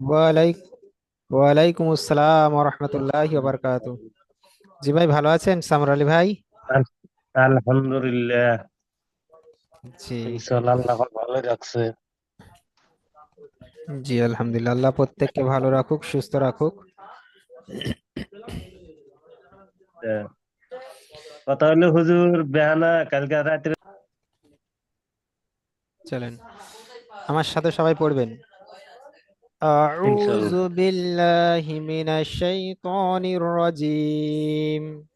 ওয়ালাইক ওয়ালাইকুম আসসালাম রহমতুল্লাহ বারকাতু জি ভাই ভালো আছেন সামর আলী ভাই? আল- আলহামদুলিল্লাহ। জি। আল্লাহ ভালো রাখছে। জি আলহামদুলিল্লাহ আল্লাহ প্রত্যেককে ভালো রাখুক সুস্থ রাখুক। কথা হলো হুজুর বেহানা কালকে রাত্রে চলেন। আমার সাথে সবাই পড়বেন। أعوذ بالله من الشيطان الرجيم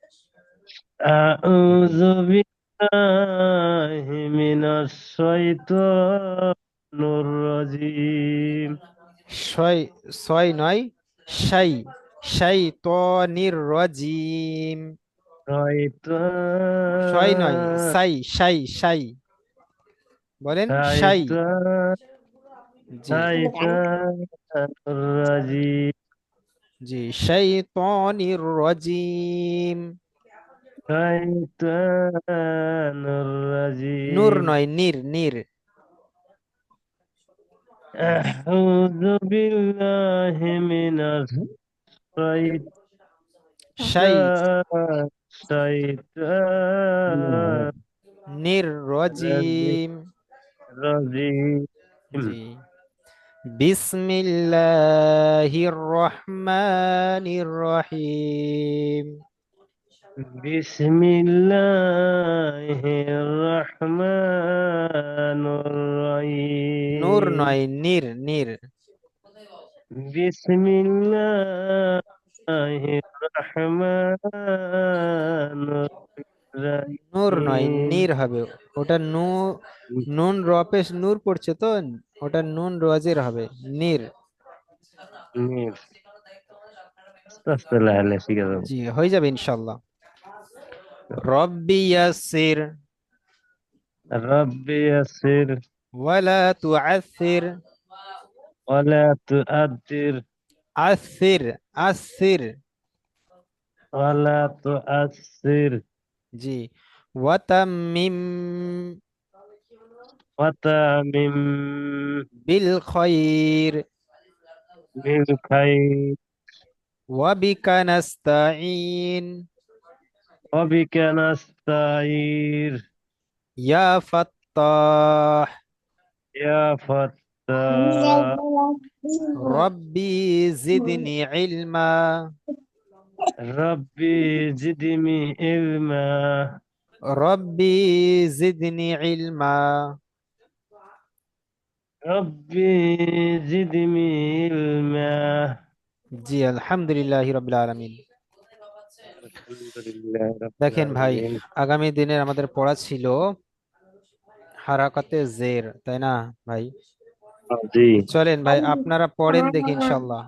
আউযু বিল্লাহি মিনাশ শাইতানির রাজিম ছয় ছয় নয় শাই শাইতানির রাজিম ছয় নয় শয়তান সাই শাই শাই বলেন শাই শয়তান জি। শৈতানির রাজিম শৈতানুর রাজিম নূর নয় নীর নীর। আউযু বিল্লাহি মিনাশ শৈতানির রাজিম রাজিম জি। জি বিসমিল্লাহির রহমানির রহিম بسم الله الرحمن الرحيم নূর নয় নির নির بسم الله الرحمن নূর নয় নীর হবে। ওটা নু নুন রপেশ নূর পড়ছে তো? ওটা নুন রাজের হবে নীর। নীর। জি হয়ে যাবে ইনশাআল্লাহ রব্বি ইয়াসির রব্বি ইয়াসির ওয়ালা তুআসির ওয়ালা তুআদ্দির। আসির আসির ওয়ালা তুআসির জি। وتمم وتمم بالخير. بالخير. وبك نستعين. وبك نستعين. يا فتاح. يا فتاح. ربي زدني علما. ربي زدني علما. রব্বি জিদনি ইলমা। রব্বি জিদনি ইলমা। জি আলহামদুলিল্লাহ রবিল আলমিন। দেখেন ভাই আগামী দিনের আমাদের পড়া ছিল হারাকাতে জের তাই না ভাই? চলেন ভাই আপনারা পড়েন দেখি ইনশাল্লাহ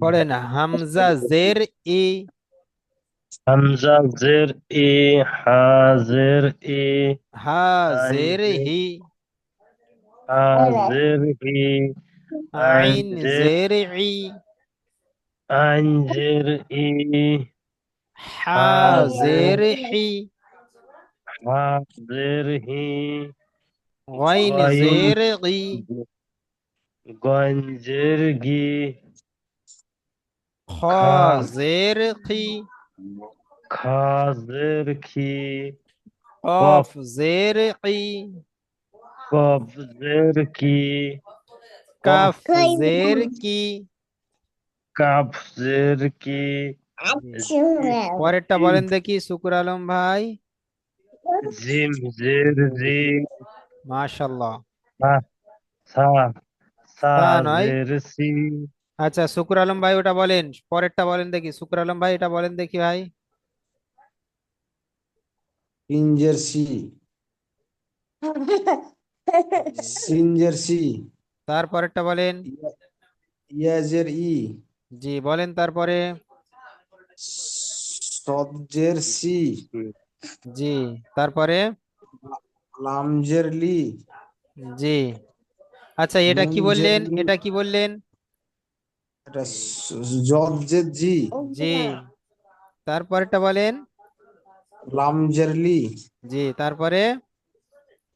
পড়েন হামজা জের ই হামজা জের ই হা জের ই হা আইন জের জের হি হা জের হি আইন আইন জের জের ই আইন জের ই হা হা জের জের হি হা জের হি গাইন গাইন জের ই গঞ্জের গি খ খা জের কি খা জের খি কফ কফ জের কি কফ জের কাফ কফ কাফ জের কি পরেরটা বলেন দেখি শুকুর আলম ভাই। জিম জের জি মাশাল্লাহ। সা সা সা নয়। জের সি আচ্ছা শুকুর আলম ভাই ওটা বলেন পরেরটা বলেন দেখি। শুকুর আলম ভাই এটা বলেন দেখি ভাই। ইনজার্সি সিনজার্সি তারপরেরটা বলেন। ইয়াজের ই। জি বলেন তারপরে। সবজের সি। জি তারপরে? লামজের লি। জি। আচ্ছা এটা কি বললেন? এটা কি বললেন? এটা জবজের জি। জি। তারপরেরটা বলেন। লামজেরলি। জি তারপরে?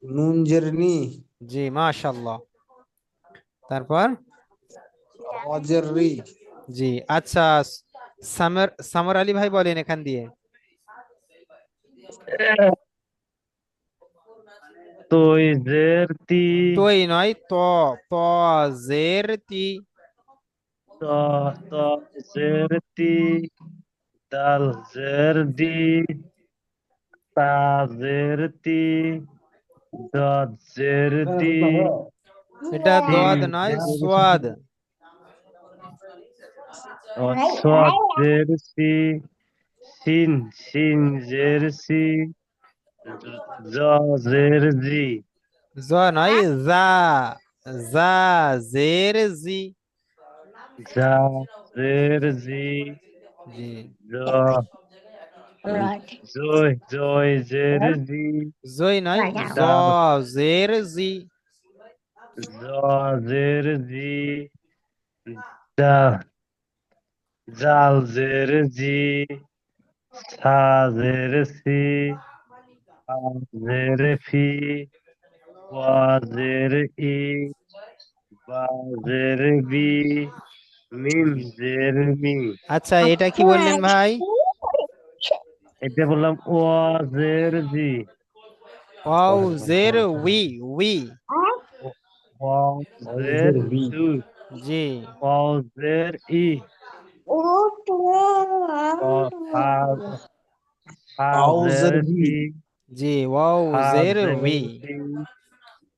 নুনজেরনি। জি মাশাল্লাহ তারপর? রজের রি জি আচ্ছা সামর সামর আলী ভাই বলেন এখান দিয়ে। তুই জের তি তোই নয় ত ত জের তি ত জের তি দাল জের দি তা জের তি। দদ জের দি এটা সিন নয় সোয়াদ। ও জের সি সিন সিন জের সি জ জের জি। জ নয় জা জা জের জি। জা জের জি জি জ জয় জয় জের জি জই নয় জ জের জি জ জের জি দা জাল জের জি সা জের সি জের ফি ওয়া জের ই বা জের বি মিম জের মি আচ্ছা এটা কি বললেন ভাই? এটা বললাম ওয়া জের জি। ওয়াও জের উই উই। ওয়া জের জি। ওয়া জের ই। ও হা হা আউ জের জের ই জি। ওয়াও জের জের উই। ই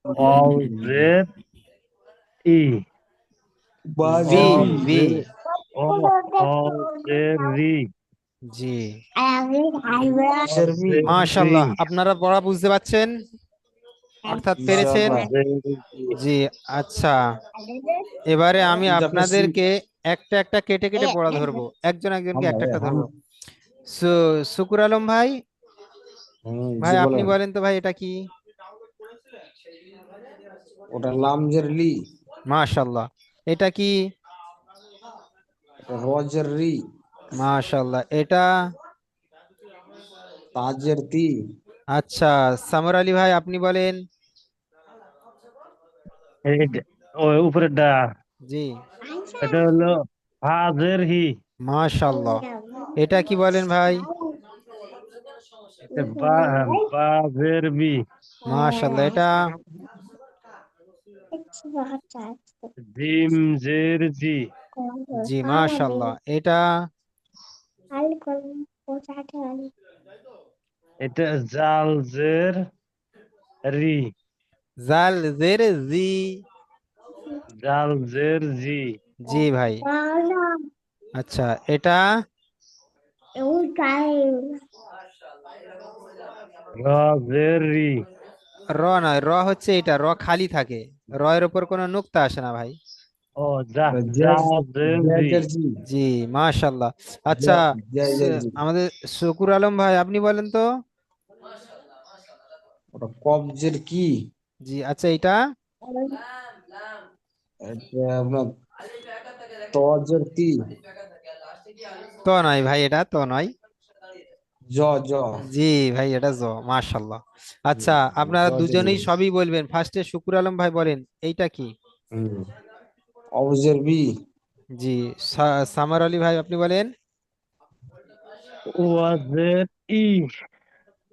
ওয়া জের ই। বা ভি ভি জের ও ও জের রি জি মাশাআল্লাহ। আপনারা পড়া বুঝতে পারছেন? অর্থাৎ পেরেছেন? জি আচ্ছা। এবারে আমি আপনাদেরকে একটা একটা কেটে কেটে পড়া ধরবো। একজন একজনকে একটা একটা ধরবো। সু- শুকুর আলম ভাই? ভাই আপনি বলেন। বলেন তো ভাই এটা কি? ওটা লামজের লি মাশাআল্লাহ। এটা কি? রজের রি। মাশাআল্লাহ এটা? তাজের তি। আচ্ছা সামর আলী ভাই আপনি বলেন। এইটা- উপরে ডা জি। এটা হলো হাজের হি। মাশাআল্লাহ এটা কি বলেন ভাই? বাজের বি মাশাআল্লাহ এটা? জিম জের জি। জি মাশাআল্লাহ। এটা এটা জাল জের রি। জাল জের জি। জাল জের জি। জি ভাই। আচ্ছা এটা র জের রি। র নয় র হচ্ছে এটা র খালি থাকে। র এর উপর কোনো নুক্তা আসে না ভাই। ও যা যা জের জি। মাশাআল্লাহ। আচ্ছা। আমাদের শুকুর আলম ভাই আপনি বলেন তো। ওটা কবজের কি? জি আচ্ছা এটা তো নয় ভাই এটা তো নয় জ জ। জি ভাই এটা জ মাশাআল্লাহ। আচ্ছা আপনারা দুজনেই। সবই বলবেন। ফার্স্টে শুকুর আলম ভাই বলেন এইটা কি? অবজের বি। জি সামার আলী ভাই আপনি বলেন। ওয়াজের ই।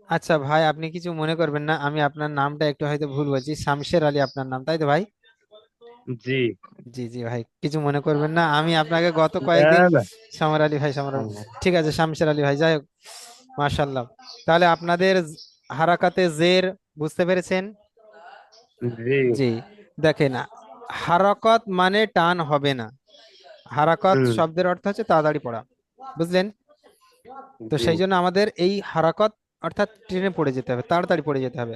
আচ্ছা ভাই আপনি কিছু মনে করবেন না আমি আপনার নামটা একটু হয়তো ভুল বলছি। শামশের আলী আপনার নাম তাই তো ভাই? জি। জি জি ভাই কিছু মনে করবেন না আমি আপনাকে গত কয়েকদিন। সামার আলী ভাই সামার আলী ঠিক আছে শামশের আলী ভাই যাই হোক। মাশাআল্লাহ। তাহলে আপনাদের হারাকাতে জের বুঝতে পেরেছেন? জি। দেখেন হারাকত মানে টান হবে না। হারাকত শব্দের অর্থ হচ্ছে তাড়াতাড়ি পড়া। বুঝলেন? তো সেই জন্য আমাদের এই হারাকত অর্থাৎ ট্রেনে পড়ে যেতে হবে তাড়াতাড়ি পড়ে যেতে হবে।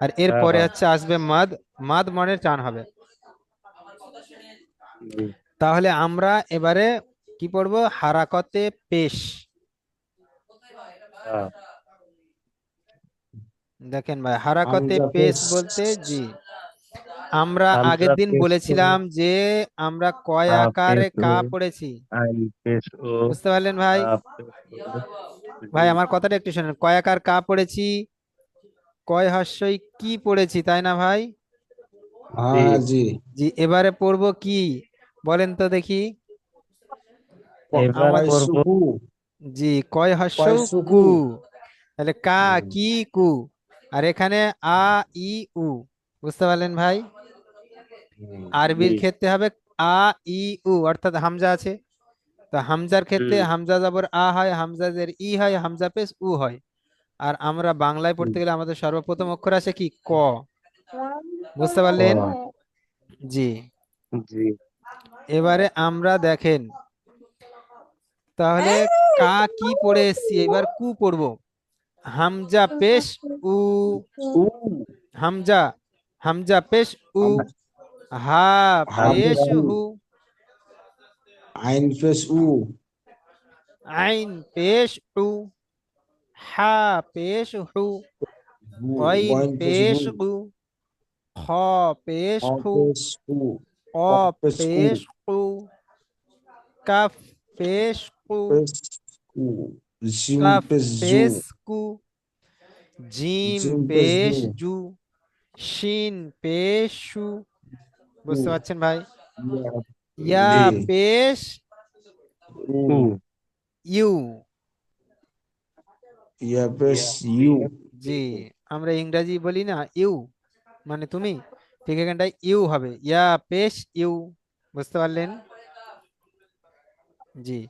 আর এর হ্যাঁ, পরে হ্যাঁ। হচ্ছে আসবে মাদ মাদ মানে টান হবে। তাহলে আমরা এবারে কি পড়ব? হারাকতে পেশ। হ্যাঁ। দেখেন ভাই হারাকতে হামজা পেশ পেশ। বলতে জি আমরা আগের দিন পেশ বলেছিলাম যে আমরা কয় আকারে পেশ কা ও। পড়েছি আইন পেশ ও বুঝতে পারলেন ভাই আপ পেশ ও। ভাই আমার কথাটা একটু শোনেন কয় আকার কা পড়েছি কয় হর্ষই কি পড়েছি তাই না ভাই হ্যাঁ জি জি এবারে পড়ব কি বলেন তো দেখি এবার আমাদের- পড়ব কয়সুকু জি কয় হস্য কু। তাহলে কা কি কু? আর এখানে আ ই উ বুঝতে পারলেন ভাই? আরবির ক্ষেত্রে হবে আ ই উ অর্থাৎ হামজা আছে। তো হামজার ক্ষেত্রে হামজা যাবর আ হয় হামজা জের ই হয় হামজা পেস উ হয়। আর আমরা বাংলায় পড়তে গেলে আমাদের সর্বপ্রথম অক্ষর আসে কি? ক। বুঝতে পারলেন? জি। জি। এবারে আমরা দেখেন। তাহলে কা কি পড়ে এসছি এবার কু পড়ব। হামজা পেশ উ। উ। হামজা হামজা পেশ উ। হা হা পেশ পেশ উ। হু আইন পেশ উ। আইন পেশ উ। হা পেশ হু। হু, গইন গইন পেশ হু, গু খ পেশ খ হু। পেশ হু, অ কফ পেশ উ। পেশ কু কাফ পেশ কু পেশ হু, জিম কাফ পেশ জু পেশ জু। জু শিন পেশ শু বুঝতে। পারছেন ভাই ইয়া। পেশ ইউ ইয়া পেশ ইউ জি আমরা ইংরেজি বলি না ইউ মানে তুমি ঠিক এখানটায় ইউ হবে। ইয়া পেশ ইউ বুঝতে পারলেন? জি।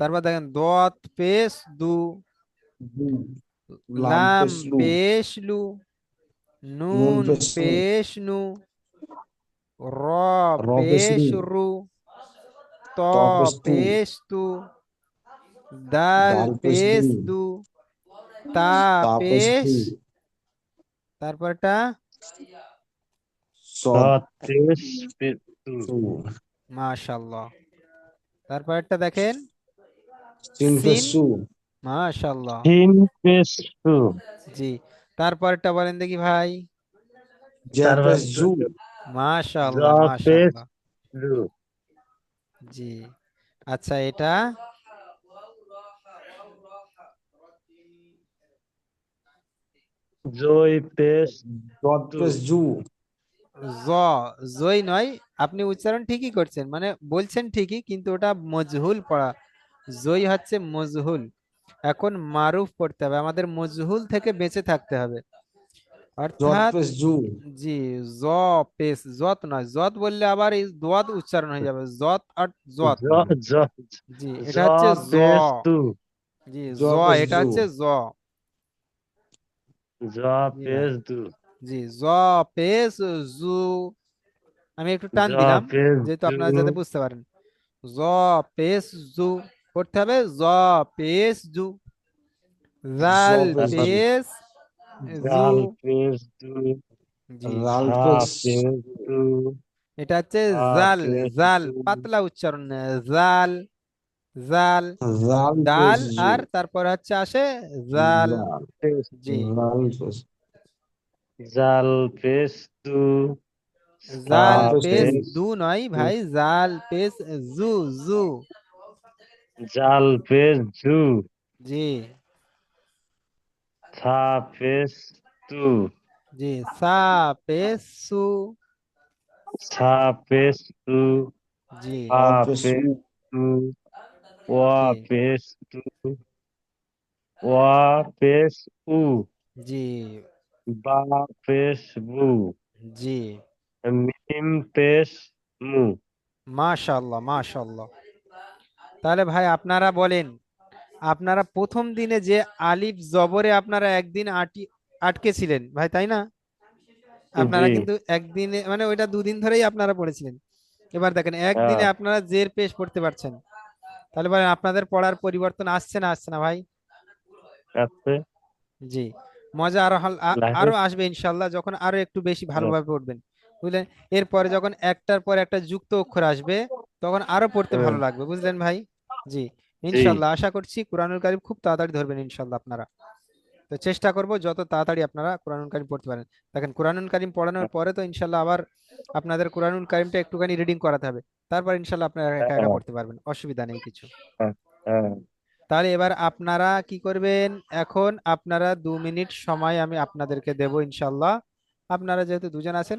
তারপর দেখেন দত পেশ দু লাম পেশ লু নুন পেশ নু। র পেশ রু। ত পেশ তু। দাল পেশ দু। তা পেশ পেশ তারপরটা মাশাল্লাহ তারপরটা দেখেন সিন সিন। টু জি। তারপরটা বলেন দেখি ভাই। তারপর পেশ জু। আচ্ছা এটা? জয় জু জ জই নয়। আপনি উচ্চারণ ঠিকই করছেন। মানে বলছেন ঠিকই কিন্তু ওটা মজহুল পড়া। জই হচ্ছে মজহুল। এখন মারুফ পড়তে হবে আমাদের মজহুল থেকে বেঁচে থাকতে হবে। জত অর্থাৎ জি। জ পেশ যত নয় যত বললে আবার এই দোয়াত উচ্চারণ হয়ে যাবে যত আর যত জ জ জি এটা হচ্ছে জ। জি। জ এটা। হচ্ছে জ। জ পেশ দু জি জ পেশ জু। আমি একটু টান দিলাম যেহেতু আপনারা যাতে বুঝতে পারেন। জ পেশ জু। করতে হবে। জ পেশ জু জাল জু। পেশ জাল জু দু। জি। পেশ পেশ দু। এটা হচ্ছে জাল। জাল। পাতলা উচ্চারণ জাল। জাল। জাল ডাল আর তারপর হচ্ছে আসে জাল। জাল জি। জাল জাল দু। জাল দু। দু নয় ভাই। জাল পেস জু জু। জাল পেশ জু জি। থা পেশ তু। জি সা পেশ সু। ছা পেশ তু। জি। আ উ। তু। ওয়া। পেশ তু। ওয়া পেশ উ। জি। বা পেশ বু। জি। মিম পেশ মু। মাশাল্লাহ মাশাল্লাহ। তাহলে ভাই আপনারা বলেন আপনারা প্রথম দিনে যে আলিফ জবরে আপনারা একদিন আটি আটকে ছিলেন ভাই তাই না? আপনারা কিন্তু একদিনে মানে ওইটা দুদিন ধরেই আপনারা পড়েছিলেন। এবার দেখেন একদিনে হ্যাঁ। আপনারা জের পেশ পড়তে পারছেন। তাহলে বলেন আপনাদের পড়ার পরিবর্তন আসছে না আসছে না ভাই? জি মজা আরও আরও আসবে ইনশাল্লাহ যখন আরও একটু বেশি ভালোভাবে পড়বেন। বুঝলেন? এরপরে যখন একটার পর একটা যুক্ত অক্ষর আসবে তখন আরও পড়তে ভালো হ্যাঁ। লাগবে বুঝলেন ভাই? জি ইনশাল্লাহ আশা করছি কোরআনুল কারিম খুব তাড়াতাড়ি ধরবেন ইনশাল্লাহ আপনারা। তো চেষ্টা করব যত তাড়াতাড়ি আপনারা কোরআনুল কারিম পড়তে পারেন। দেখেন কোরআনুল কারিম পড়ানোর পরে তো ইনশাল্লাহ আবার আপনাদের কোরআনুল কারিমটা একটুখানি রিডিং করাতে হবে। তারপর ইনশাল্লাহ আপনারা একা একা হ্যাঁ। পড়তে পারবেন অসুবিধা নেই কিছু। হ্যাঁ। তাহলে এবার আপনারা কি করবেন? এখন আপনারা দু মিনিট সময় আমি আপনাদেরকে দেব ইনশাল্লাহ। আপনারা যেহেতু দুজন আছেন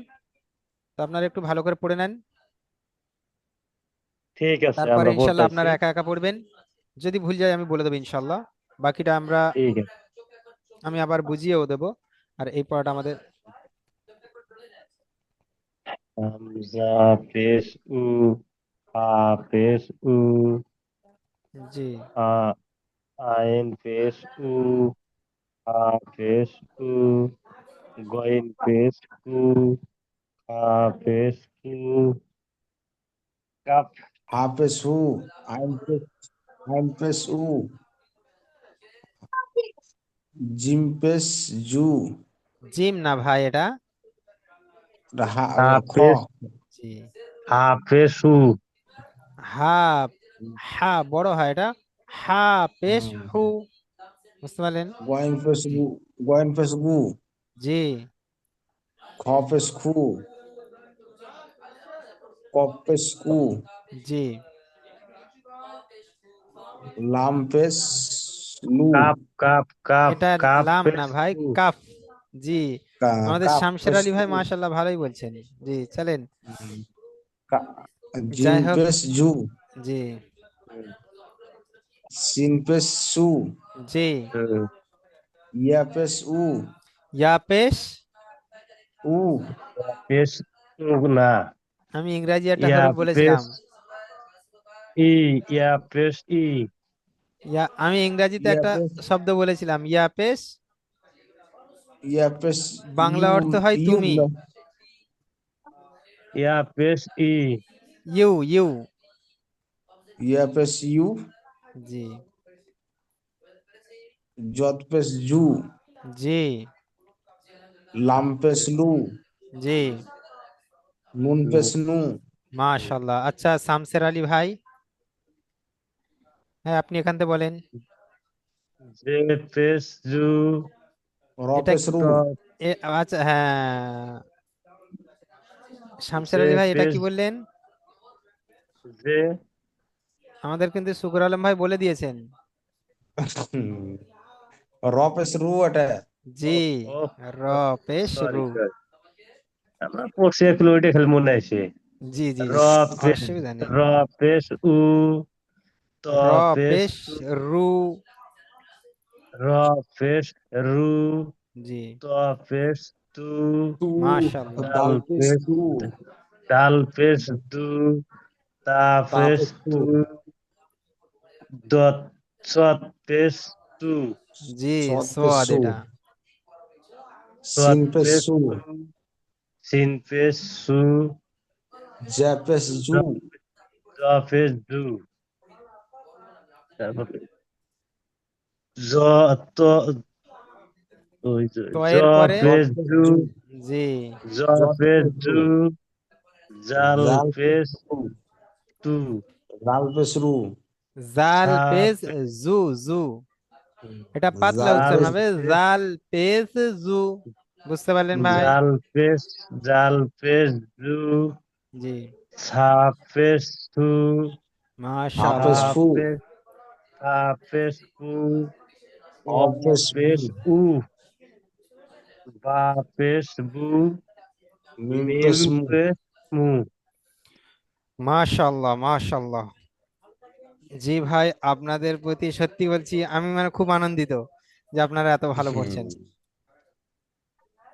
তো আপনারা একটু ভালো করে পড়ে নেন। ঠিক আছে তারপরে পড়তেছি আপনারা একা একা পড়বেন। যদি ভুল যায় আমি বলে দেবো ইনশাল্লাহ। বাকিটা আমরা ঠিক আছে। আমি আবার বুঝিয়েও দেবো। আর এই পড়াটা আমাদের হামজা পেশ উ হা পেশ উ জি। আ আইন পেশ উ হা পেশ উ গইন পেশ উ হা পেশ উ কাপ হাফেজ হু আইন পেশ আইন পেশ উ জিম পেশ জু জিম না ভাই এটা হা- খ হা বড় হয় এটা হা পেশ হু বুঝতে পারলেন গয়েন পেশ গু গয়েন পেশ গু জি খ খু কপ পেশ কু জি। লাম পেশ লু কাপ কাপ কাপ এটা কাপ লাম না ভাই কাফ জি। আমাদের কাপ শামশের আলী ভাই উ, মাশাল্লাহ ভালোই বলছেন। জি চলেন। পেশ জু। জি। সিন পেশ সু। জি। ইয়া পেশ উ। ইয়া পেশ উ। পেশ না আমি ইংরাজি একটা বলেছিলাম। ই ইয়া ই। ইয়া আমি ইংরাজিতে একটা শব্দ বলেছিলাম ইয়া পেশ। ইয়া পেশ বাংলা অর্থ হয় তুমি। ইয়া পেশ ই। You you. ইয়া পেশ ইউ। জি। জত পেশ জু। জি। লাম পেশ লু। জি। নুন পেশ নু। মাশাল্লাহ। আচ্ছা শামসের আলী ভাই। হ্যাঁ আপনি এখান থেকে বলেন। এ আচ্ছা হ্যাঁ। শামসের আলী ভাই এটা কি বললেন? জে আমাদের কিন্তু শুকুর আলম ভাই বলে দিয়েছেন। র রু এটা। জি ও র। পেশ সরি রু আমরা পড়ছি এখন ওইটা আছে। জি জি র পেশ অসুবিধা নেই। র পেশ উ ত র পেশ পেশ রু র পেশ রু জি ত পেশ তু তু মাশাআল্লাহ দাল দাল পেশ পেশ তু ডাল পেশ দু তা তা পেশ পেশ তু তু দত সত পেশ তু জি সৎ পেশ সোয়াদ সু এটা সত সিন পেশ পেশ সু সু সিন পেশ সু জ্যা পেশ জু জ পেশ জু তারপরে জ ত ওই জ জু। জু জাল তু। পেশ পেশ জু জু। এটা পাতলা উচ্চারণ হবে। জাল পেশ জু বুঝতে পারলেন ভাই? জাল পেশ জাল পেশ জু। জি থু হা মাশাআল্লাহ বু উ বা পেশ বু মিম মিম পেশ মু পেশ মু মাশাআল্লাহ মাশাআল্লাহ। জি ভাই আপনাদের প্রতি সত্যি বলছি আমি মানে খুব আনন্দিত যে আপনারা এত ভালো পড়ছেন।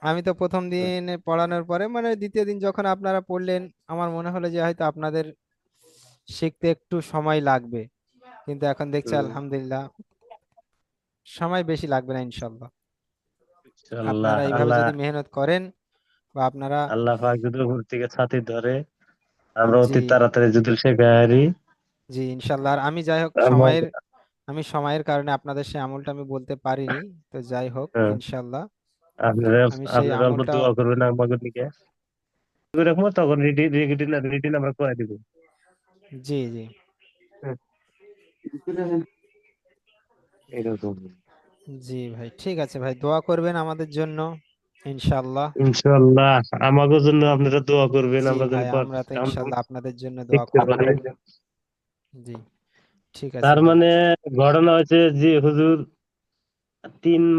আমি তো প্রথম দিন পড়ানোর পরে মানে দ্বিতীয় দিন যখন আপনারা পড়লেন আমার মনে হলো যে হয়তো আপনাদের শিখতে একটু সময় লাগবে। কিন্তু এখন দেখছি আলহামদুলিল্লাহ সময় বেশি লাগবে না ইনশাল্লাহ ইনশাআল্লাহ আপনারা এইভাবে যদি মেহনত করেন বা আপনারা আল্লাহ পাক যদি উপর থেকে ছাতি ধরে আমরা অতি তাড়াতাড়ি যদি শেখা হারি জি ইনশাল্লাহ আর আমি যাই হোক সময়ের আমি সময়ের কারণে আপনাদের সেই আমলটা আমি বলতে পারিনি তো যাই হোক হ্যাঁ। ইনশাল্লাহ আপনারা অল্প দোয়া করবেন আমাকে দিকে তখন রিডিন রিডিন রিডিন আমরা করে দিব জি জি এরকম। জি ভাই ঠিক আছে ভাই দোয়া করবেন আমাদের জন্য ইনশাল্লাহ ইনশাআল্লাহ আমাদের জন্য আপনারা দোয়া করবেন আমরা যেন আমরা তো আমরা ইনশাল্লাহ আপনাদের জন্য দোয়া করব। জি ঠিক আছে তার মানে ঘটনা হচ্ছে যে হুজুর তিন